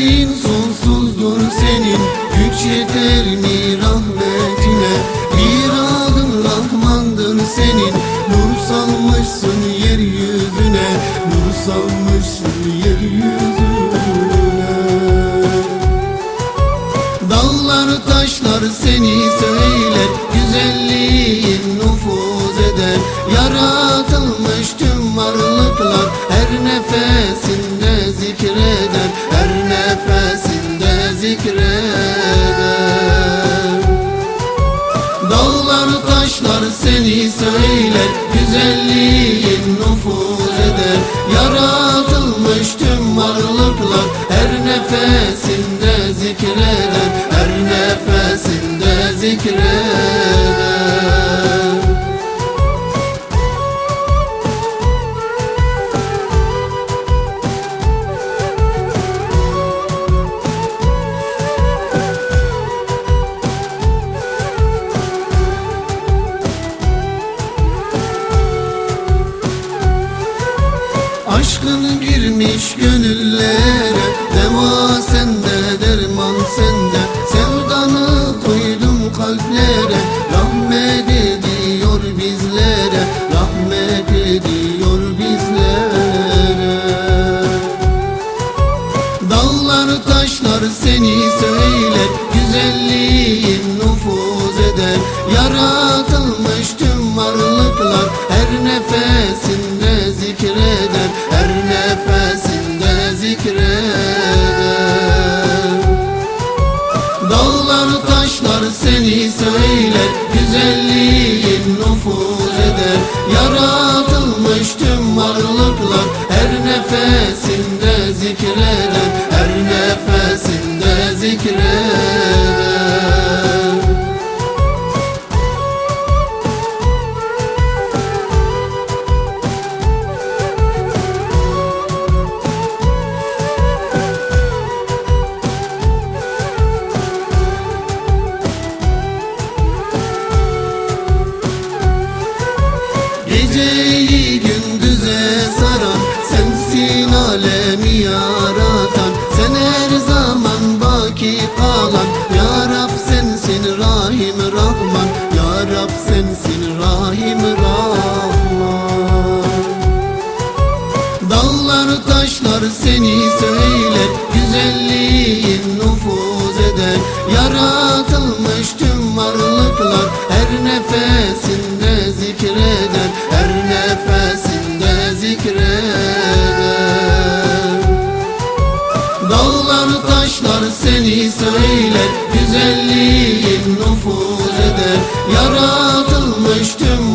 Rahmetin sonsuzdur senin Güç yeter mi rahmetine Bir adım Rahmandır senin Nur salmışsın yeryüzüne. Nur salmışsın yeryüzüne. Dağlar taşlar seni söyle. Seni söyler Güzelliğin nüfuz eder. Yaratılmış tüm varlıklar Her nefesinde zikreder Her nefesinde zikreder girmiş gönüllere Deva sende derman sende. Sevdanı koydum kalplere Rahmet ediyor bizlere Rahmet ediyor bizlere. Dağlar taşlar seni söyler Güzelliğin seni söyler Güzelliğin nüfuz eder. Yaratılmış tüm varlıklar Her nefesinde zikreder. Her nefesinde zikreder Geceyi gündüze saran Sensin alemi yaratan. Sen her zaman baki kalan Ya Rab sensin Rahim Rahman. Ya Rab sensin Rahim Rahman. Dağlar taşlar seni söyler Dağlar taşlar seni söyler. Güzelliğin nüfuz eder Yaratılmış tüm